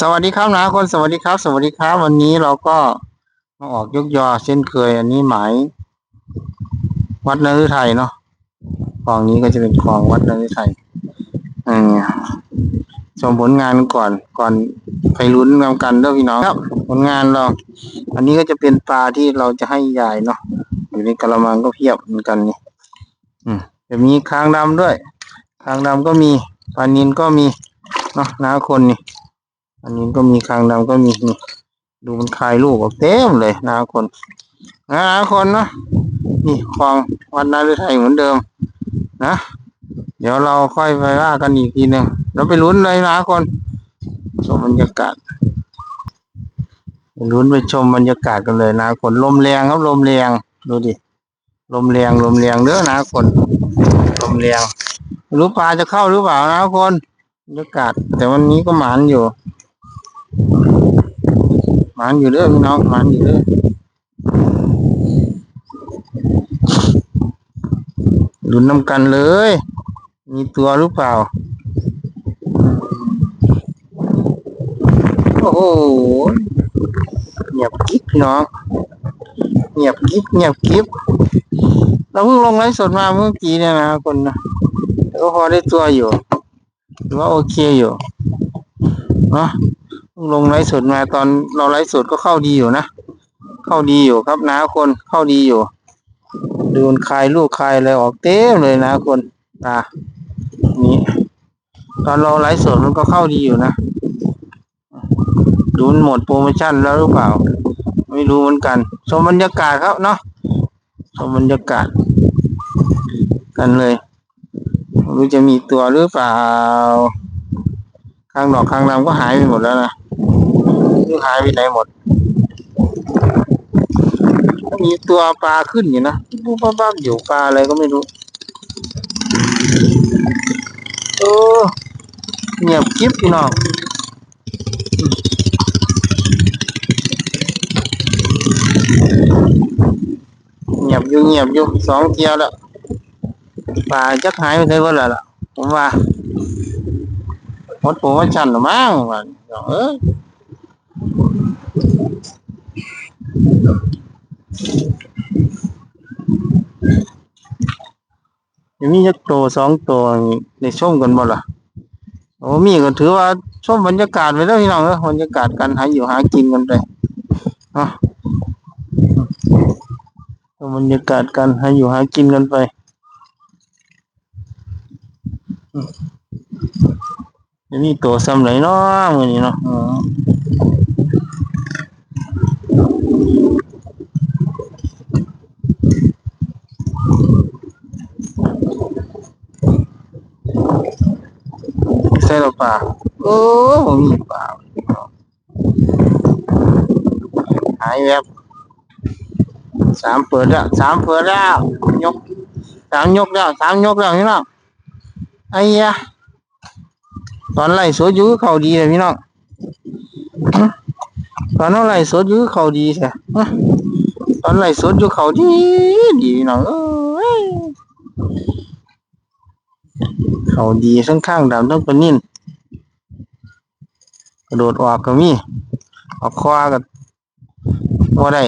สวัสดีครับนะคนสวัสดีครับ สวัสดีครับ วันนี้เราก็มาออกยกยอเช่นเคย อันนี้หมาย วัดนฤทัยเนาะคลองนี้ก็จะเป็นคลองวัดนฤทัยอืมชมผลงานก่อนก่อนไปลุ้นนำกันเด้อพี่น้องครับ ผลงานเรา อันนี้ก็จะเป็นปลาที่เราจะให้ยายเนาะอยู่ในกระมังก็เพียบเหมือนกันนี่อืมจะมีคางดำด้วยคางดำก็มี ปลานินก็มีเนาะน้าคนนี่อันนี้ก็มีคางดำก็มีนี่ดูมันคลายลูกออกเต็มเลยนาคนนาคนเนาะนี่คลองวัดนาฤทัยเหมือนเดิม นะ เดี๋ยวเราค่อยไปว่ากันอีกทีหนึ่งเราไปลุ้นเลยนะคนชมบรรยากาศไปลุ้นไปชมบรรยากาศกันเลยนะคนลมแรงครับลมแรงดูดิลมแรงลมแรงเด้อนะคนลมแรง รู้ปลาจะเข้าหรือเปล่านะคนบรรยากาศแต่วันนี้ก็หมานอยู่ หมานอยู่เด้อพี่น้องหมานอยู่เด้อลุ้นน้ำกันเลย มีตัวหรือเปล่า โอ้โหเงียบกิ๊บน้องเงียบกิ๊บเงียบกิ๊บเราเพิ่งลงไลฟ์สดมาเมื่อกี้เนี่ยนะคนนะ ก็พอได้ตัวอยู่ถือว่าโอเคอยู่เนาะลงไลฟ์สดมาตอนเราไลฟ์สดก็เข้าดีอยู่นะ เข้าดีอยู่ครับนะคนเข้าดีอยู่ดูนคลายลูกคลายอะไรออกเต็มเลยนะคนตานี่ตอนเราไลฟ์สดมันก็เข้าดีอยู่นะดูนหมดโปรโมชั่นแล้วหรือเปล่า ไม่รู้เหมือนกัน ชมบรรยากาศครับเนาะชมบรรยากาศ กันเลย รู้จะมีตัวหรือเปล่า ข้างดอกข้างดำก็หายไปหมดแล้วนะนี่หายไปไหนหมด มีตัวปลาขึ้นอยู่นะปุ๊บปั๊บปั๊บอยู่ปลาอะไรก็ไม่รู้โอ้เงียบคลิปพี่น้องเงียบอยู่เงียบอยู่สองเที่ยวแล้ว ปลาจักหายไปไหนหมดแล้วล่ะผมว่าหมดโปรโมชั่นหรือมั้งวันเออยังมีจักโตสองตัวในี่ได้ชมกันบ่ล่ะโอ้มีก็ถือว่าชมบรรยากาศไปแล้วพี่น้องเออบรรยากาศการหาอยู่หากินกันไปเนะบรรยากาศการหาอยู่หากินกันไป จะมีตัวซ้ำไหนเนาะมือนี้เนาะใช่หรือเปล่าโอ้มมีเปล่าหายแวบสามเปิดแล้วสามเปิดแล้วยกสามยกแล้วสามยกแล้วนี่เนาะ ไอ้ยะตอนไล่สดอยู่เขาดีเลยพี่น้องตอนเราไล่สดอยู่เขาดีใช่ฮะตอนไล่สดอยู่เขาดีดีพี่น้องเอ้ยเขาดีทั้งข้างดำทั้งปะนิ่นกระโดดออกก็มีออกคว้าก็ว่าได้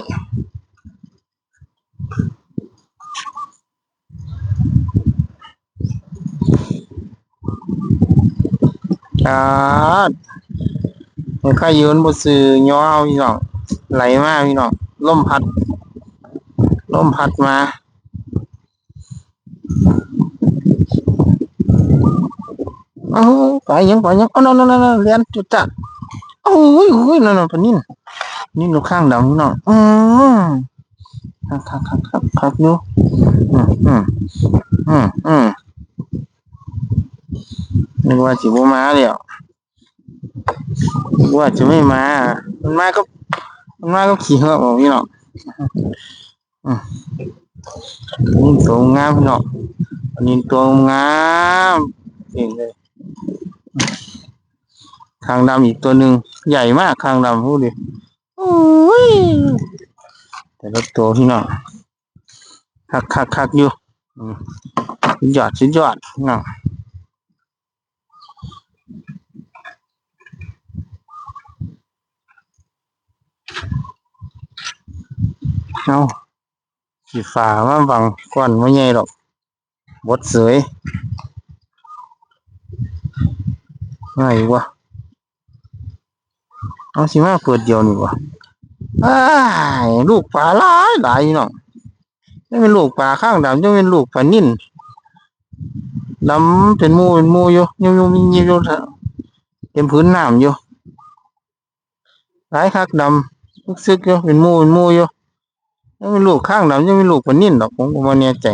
อ่ามันใครยืนบนสื่อย่อเอาพี่น้องไหลมาพี่น้องล่มพัดล่มพัดมาเอ้าไปยังไปยังเอ้านั่นนั่นนั่นเรียนจุดจัดโอ้ยโอ้ยนั่นนั่นปนิ่นนี่ลูกข้างดำพี่น้องอืมครับครับครับครับครับอยู่อืมอืมอืมอืม นึกว่าสิบมาเดี๋ยวนึกว่าจะไม่มา มันมาก็ มันมาก็ขี่เหอะบอกพี่น้องอืมนี่ตัวงามพี่น้องอันนี้ตัวงามเองเลยคางดำอีกตัวหนึ่งใหญ่มากคางดำพูดดิโอ้ยแต่ละตัวพี่น้องคักคักคักอยู่อืมสุดยอดสุดยอดพี่น้อง เอาสีฟ้ามาบังก้อนไม่ใหญ่หรอกบดเสยง่ายวะเอาสิมาเปิดเดียวนี่วะอ้ายลูกปลาหลายหลายน้องนี่เป็นลูกปลาข้างดำจะเป็นลูกปลานิ่นดำเป็นมูเป็นมูอยู่ยูยูมีอยู่อยู่เต็มพื้นน้ำอยู่หลายคักดำลึกซึกอยู่เป็นมูเป็นมูอยู่ ยังเป็นลูกข้างดำยังเป็นลูกปลานิ่นดอกผมก็บ่แน่ใจ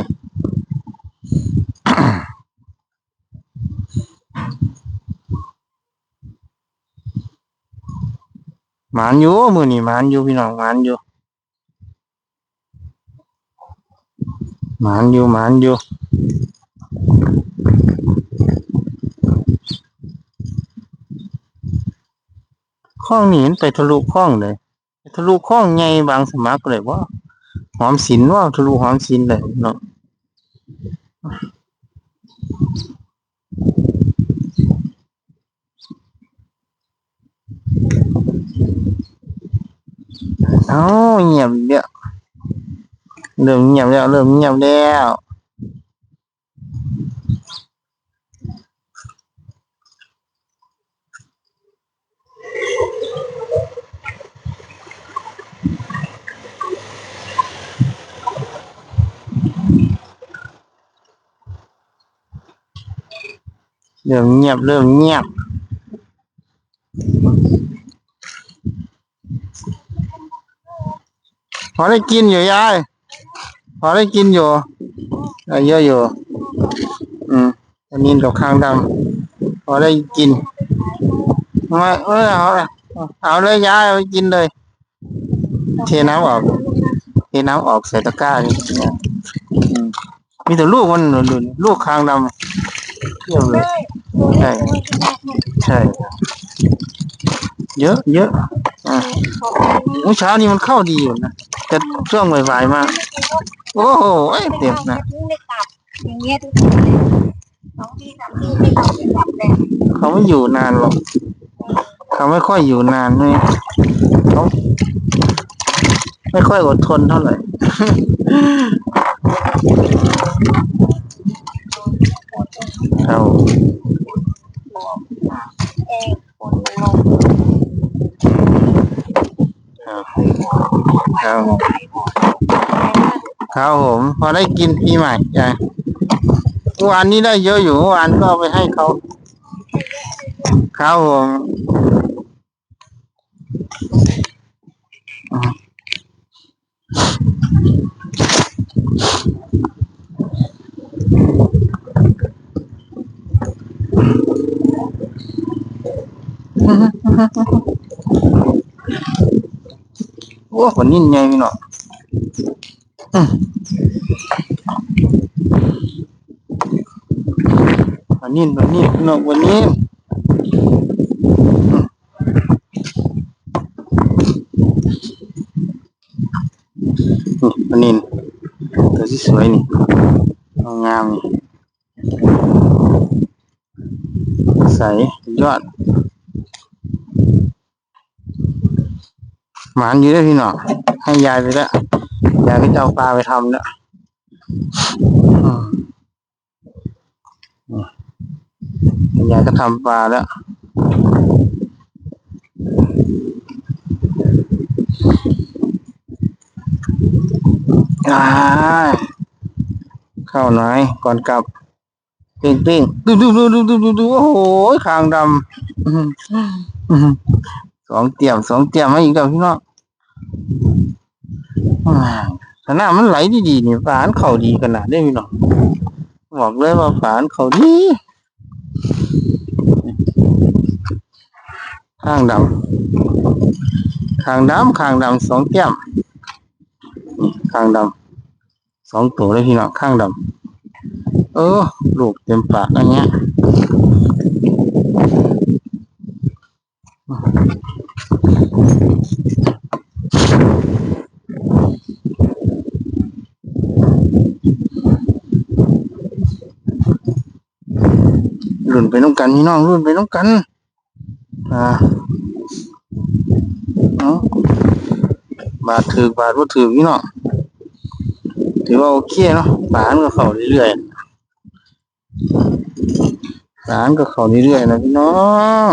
หมานอยู่มือนี่หมานอยู่พี่น้องหมานอยู่หมานอยู่หมานอยู่ข้องนี่มันไปทะลุข้องเลยทะลุข้องไงบางสมักเลยว่า หอมสินว่าทะลุหอมสินเลยเนาะเอ้าเงียบเดียวเริ่มเงียบแล้วเริ่มเงียบแล้ว เริ่มเงียบเริ่มเงียบ พอได้กินอยู่ยาย พอได้กินอยู่เยอะอยู่ อืมอันนี้ดอกข้างดำพอได้กินม่เออเอาเลยเอาเลยยายเอาไปกินเลย เทน้ำออก เทน้ำออกใส่ตะกร้านี่มีแต่ลูกมันหลุนลูกข้างดำเที่ยวเลย ใช่ ใช่ เยอะเยอะอ่าเมื่อเช้านี้มันเข้าดีอยู่นะแต่ช่วงบ่ายๆมาโอ้โหเอ้ยเต็มนะไอย่างเงี้ยทุกคนเลยสองทีสามทีไม่กลับไม่กลับเลยเขาไม่อยู่นานหรอก เขาไม่ค่อยอยู่นานเนี่ยเขาไม่ค่อยอดทนเท่าไหร่เขา เอง คนมันลงเขาเขาผม พอได้กินปีใหม่ใช่เมื่อวานนี้ได้เยอะอยู่เมื่อวานก็เอาไปให้เขาครับผม โอ้คนนี้ใหญ่พี่เนาะอืมวันนี้วันนี้พี่เนาะวันนี้อืมนี่วันนี้ตัวที่สวยนี่เอางามนี่ใสยอด หมานอยู่ด้วยพี่น้องให้ยายไปแล้วยายก็จะเอาปลาไปทำแล้วยายก็ทำปลาแล้วอาเข้าหน่อยก่อนกลับปิ้งปิ้งดูดูดูดูดูดูดูโอ้โหคางดำสองเตี่ยมสองเตี่ยมมาอีกแล้วพี่น้อง ขนาดมันไหลดีๆนี่ฝานเข่าดีขนาดได้พี่น้องบอกเลยว่าฝานเข่าดีข้างดำข้างดำข้างดำสองแก้มข้างดำสองตัวเลยพี่น้องข้างดำเออลูกเต็มปากอันเนี้ย รุ่นไปน้องกันพี่น้องรุ่นไปน้องกัน อ่าเอาบาทถือบาทว่าถือพี่น้องถือว่าโอเคเนาะปลานก็เข้าเรื่อยๆปลานก็เข้าเรื่อยๆนะพี่น้อง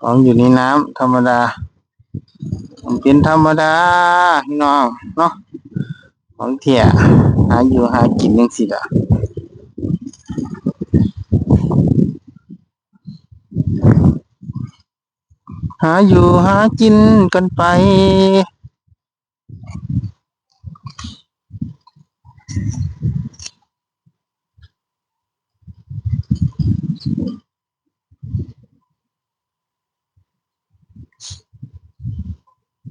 ของอยู่ในน้ำธรรมดามันเป็นธรรมดาพี่น้องเนาะของเถี่ยหาอยู่หากินยังสิล่ะ หาอยู่หากินกันไป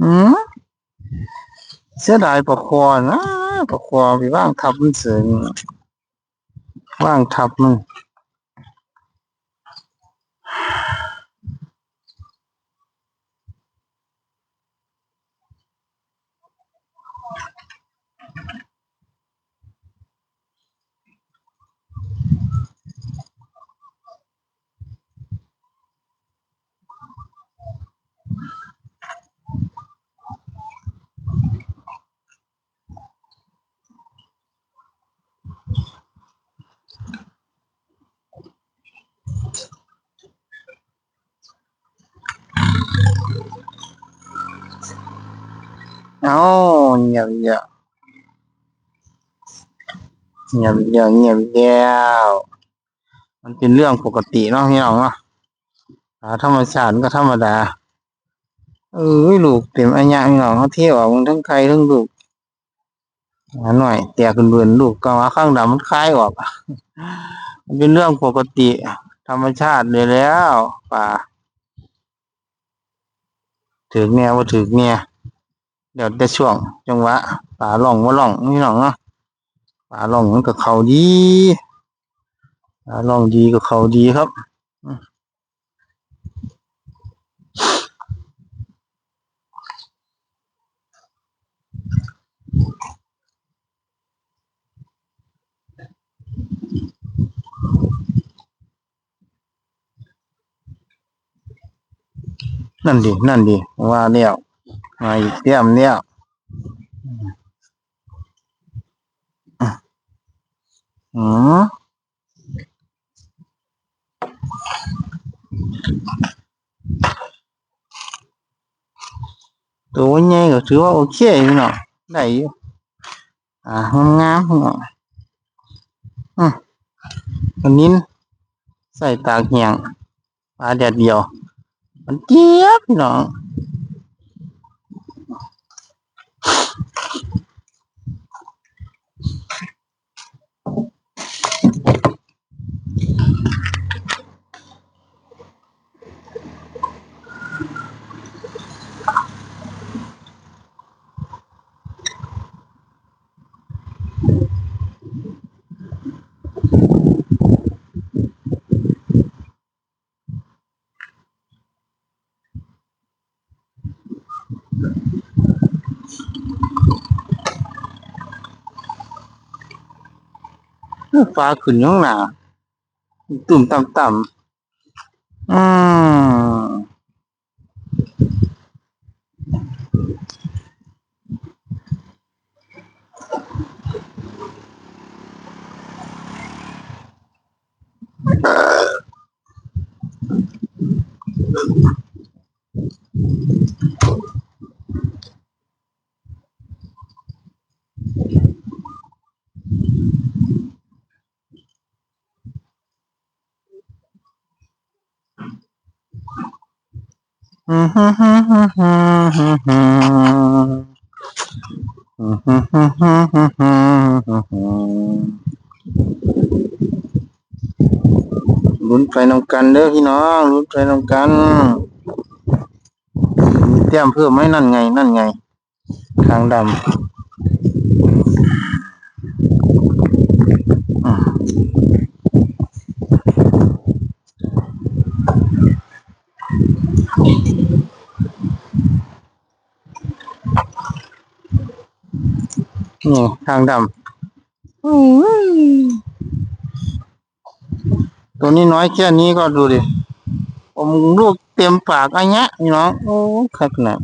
อืมเสียดายปลาคอนะปลาคอไปว่างทับมันเสือว่างทับมัน อาเงียบเงียบเงียบเงียบเงียบเงียบมันเป็นเรื่องปกติเนาะพี่น้องเนาะธรรมชาติก็ธรรมดา เอ้ยลูกเต็มอันยะพี่น้องเขาเที่ยวออกมันทั้งใครทั้งลูกหน่อยแต่ขึ้นเบือนลูกก็ว่าข้างดำมันคลายออกมันเป็นเรื่องปกติ ธรรมชาติเลยแล้ว ป่าถึกแนวว่าถึกเนี่ย เดี๋ยวจะช่วง จังหวะป่าล่องว่าล่องนี่น้องเนาะป่าล่องมันก็เขาดีป่าล่องดีก็เขาดีครับนั่นดินั่นดิว่าเลี้ยว มาอีกเตี้ยมเลี้ยวอืมตัวใหญ่ก็ถือว่าโอเคอยู่เนาะได้อยู่อ่างามๆเนาะอืมอันนี้ใส่ตากเหียงปลาแดดเดียว มันเจี๊ยบพี่น้อง ฟ้าขึ้นย่องหนาตุ่มต่ำต่ำๆอืมอืมฮึฮึฮึฮึฮึฮึอืมฮึฮึฮึฮึฮึฮึฮึ ลุ้นไปนำกันเด้อพี่น้องลุ้นไปนำกันมีเตรียมเพิ่มไหมนั่นไง นั่นไงทางดำ นี่ทางดำตัวนี้น้อยแค่นี้ก็ดูดิ ผมลูกเต็มปากอันเนี้ยพี่น้องโอ้คักหนะ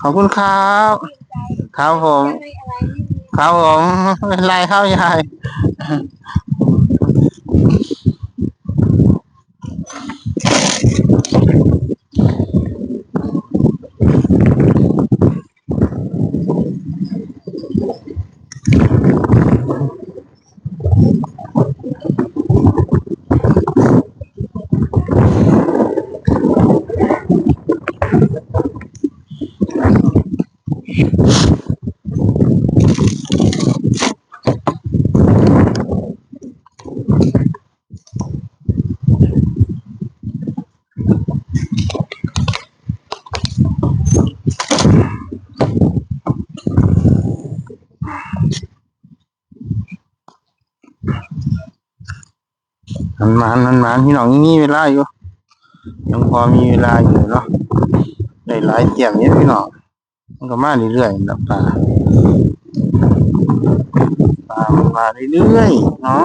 ขอบคุณครับ ครับผมจะให้อะไรไม่มีครับผม เป็นไรครับยาย มันมามันมาพี่น้องยังมีเวลาอยู่ยังพอมีเวลาอยู่เนาะได้หลายเตียงนี้พี่น้องมันก็มาเรื่อยๆนะปลาปลามันมาเรื่อยๆเนาะ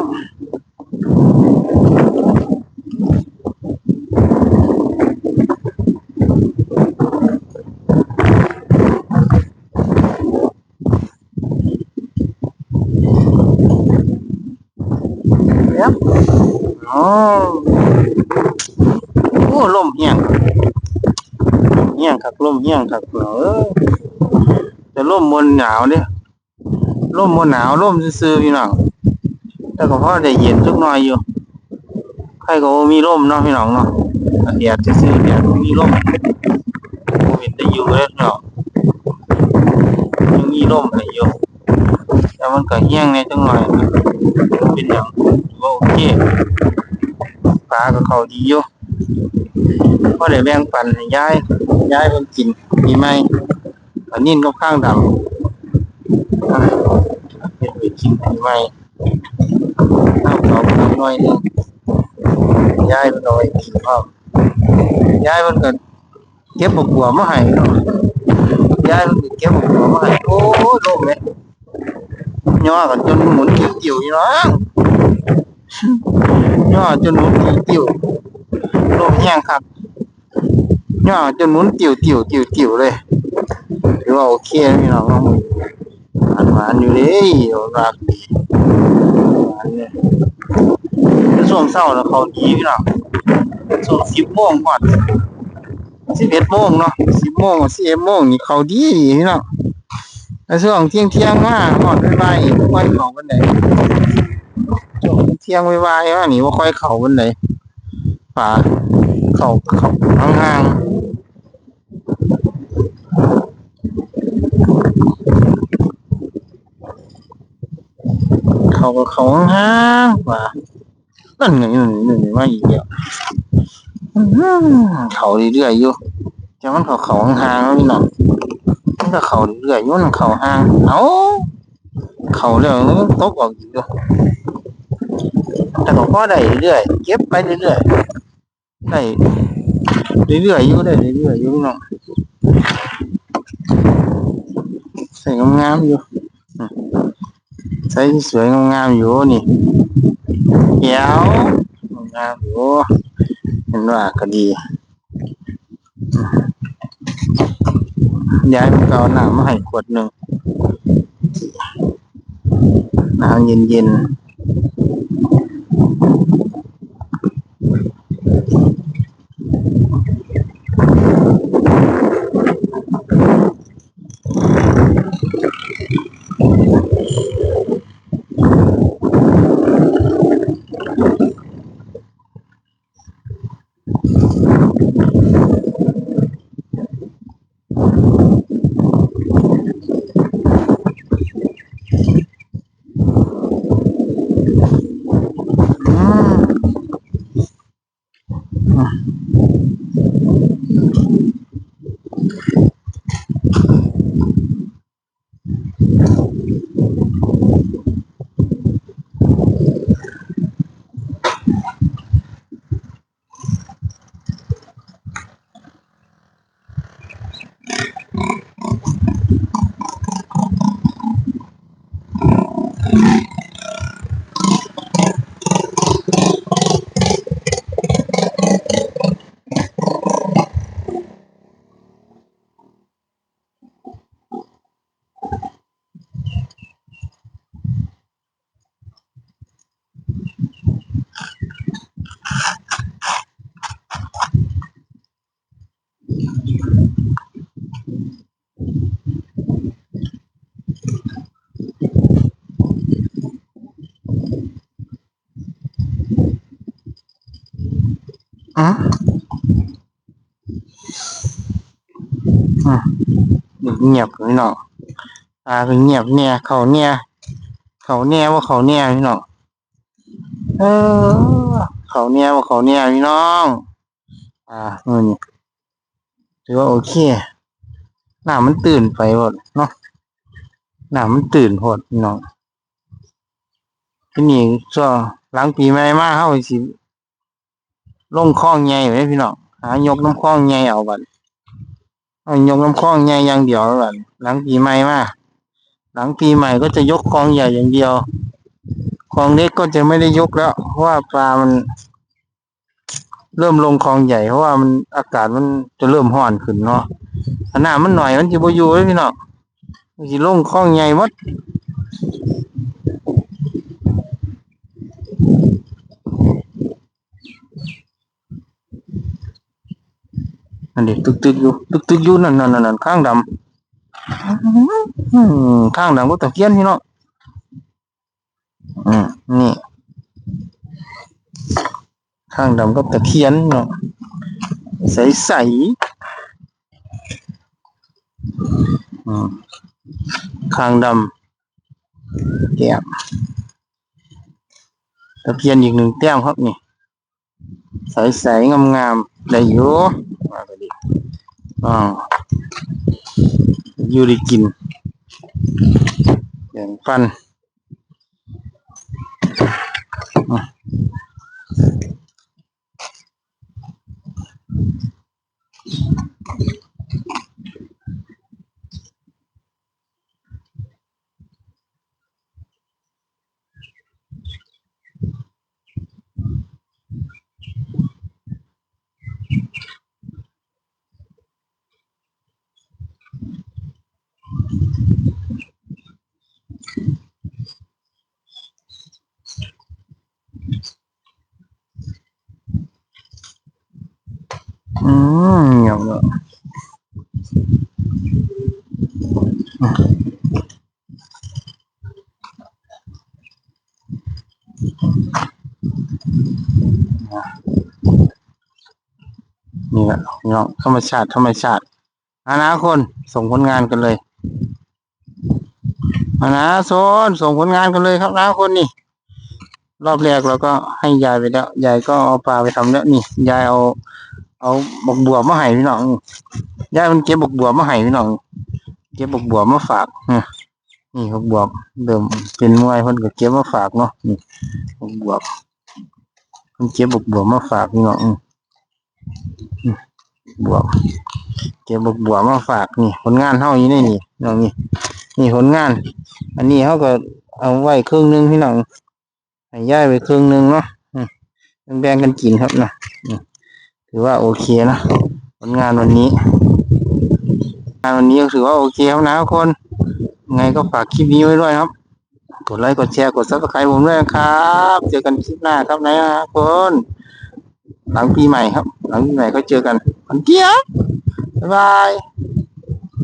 อ๋อโอ้ลมเฮียงเฮียงคักลมเฮียงคักเออแต่ลมมนหนาวเนี่ยลมมนหนาวลมซื่อๆพี่น้องแต่ก็พอได้เย็นสักหน่อยอยู่ใครก็มีลมเนาะพี่น้องเนาะแดดซื่อๆแดดบ่มีลมโควิดได้อยู่เลยเนาะยังมีลมให้อยู่แต่มันก็เฮียงในจังหน่อยเป็นอย่างก็โอเค ปลาก็เขาดีอยู่พอได้แบ่งปันให้ายย้ายเพิ่นกินดีไหมอันนี้ก็ข้างดำเฮ็ดไปกินดีไหมเอาเขาไปหน่อยนึงย้ายเพิ่นเอาไว้กินพร้อมยายเพิ่นก็เก็บบักบัวมาให้เนาะยายเพิ่นก็เก็บบักบัวมาให้โอ้ยโลกเลยย่อกันจนหมุนติ้วๆอยู่เนาะ ย่อจนหมุนติวๆลมแห้งครับย่อจนหมุนติวติวติวติวเลยถือว่าโอเคพี่น้องเนาะหวานหวานอยู่เลยรักดีหวานเนี่ยช่วงเช้าแล้วเขาดีพี่น้องช่วงสิบโมงก่อนสิบเอ็ดโมงเนาะสิบโมงสิบเอ็ดโมงนี่เขาดีพี่น้องในช่วงเที่ยงเที่ยงมาหอดไปๆอีกวันของวันไหน ช่วงเที่ยงไวๆว่านี่ว่าค่อยเข่าบนไหนป่าเข่าเข่าห่างๆเข่ากับเข่าห่างๆป่านั่นไงนั่นไงนั่นไงมาอีกแล้วอื้อหือเข่าเรื่อยๆอยู่แต่มันเข่าเข่าห่างๆแล้วนี่น้องมันก็เข่าเรื่อยๆอยู่มันเข่าห่าง เอ้าเข่าแล้วมันก็ตกออกอีกอยู่ แต่ก็พอได้เรื่อยๆเก็บไปเรื่อยๆได้เรื่อยๆอยู่ได้เรื่อยๆอยู่น้องใส่งามๆอยู่ใส่สวยงามๆอยู่นี่เดี๋ยวงามอยู่เห็นว่าก็ดียายมันก็เอาน้ำมาให้ขวดหนึ่งน้ำเย็นๆ Thank you. เงียบพี่น้องตาก็เงียบเนี่ยเขาเนี่ยเขาเนี่ยว่าเขาเนี่ยพี่น้องเออเขาเนี่ยว่าเขาเนี่ยพี่น้อง อ่าเออนี่ถือว่าโอเคหน้ามันตื่นไปหมดเนาะหน้ามันตื่นหมดพี่น้องที่นี่ก็หลังปีใหม่มาเข้าไปสิลงคลองใหญ่ไว้พี่น้องหายกน้ำคลองใหญ่เอาบัด ยกน้ำคล้องใหญ่อย่างเดียวบัดหลังปีใหม่มาหลังปีใหม่ก็จะยกคลองใหญ่อย่างเดียวคลองเล็กก็จะไม่ได้ยกแล้ว เพราะว่าปลามัน เริ่มลงคลองใหญ่เพราะว่ามันอากาศมันจะเริ่มห้อนขึ้นเนาะขนาดมันหน่อยมันจะบอยู่เลยพี่น้องมันสิลงคลองใหญ่หมด อันนี้ตึกตึกอยู่ตึกตึกอยู่นั่นนั่นนั่นข้างดำข้างดำก็ตะเกียนพี่เน้องอืมนี่ข้างดำก็ตะเคียนเนาะใสใสอืมข้างดำแก้มตะเคียนอีกหนึ่งแต้มครับนี่ ใสใสงามงามได้อยู่ก อ่าอยู่ได้กินแบ่งปัน อืมเงียบเลยี่น้องธรรมชาติธรรมชาติอานาคนส่งผลงานกันเลยอานาโซนส่งผลงานกันเลยครับนาคนนี่ รอบแรกเราก็ให้ยายไปแล้วยายก็เอาปลาไปทำแล้วนี่ยายเอา เอาบกบัวมาให้พี่น้องยายมันเก็บบกบัวมาให้พี่น้องเก็บบกบัวมาฝากนี่บกบัวเดิมเป็นมวยเพิ่นก็เก็บมาฝากเนาะนี่บกบัวเพิ่นเก็บบกบัวมาฝากพี่น้องอืม บวบเก็บบกบัวมาฝากนี่ ผลงานเฮาอยู่ในนี่น้องนี่นี่ผลงาน อันนี้เขาก็เอาไว้ครึ่งหนึงพี่น้องให้ย่ายไปครึ่งหนึงเนาะแบ่งกันกินครับนะถือว่าโอเคนะผลงานวันนี้งานวันนี้ก็ถือว่าโอเคครับนะทุกคน ไงก็ฝากคลิปนี้ไว้ด้วยครับ กดไลค์กดแชร์กดซับสไครต์ผมด้วยนะครับ เจอกันคลิปหน้าครับนะทุกคน หลังปีใหม่ครับ หลังปีใหม่ก็เจอกันวันเกียวบ๊ายบาย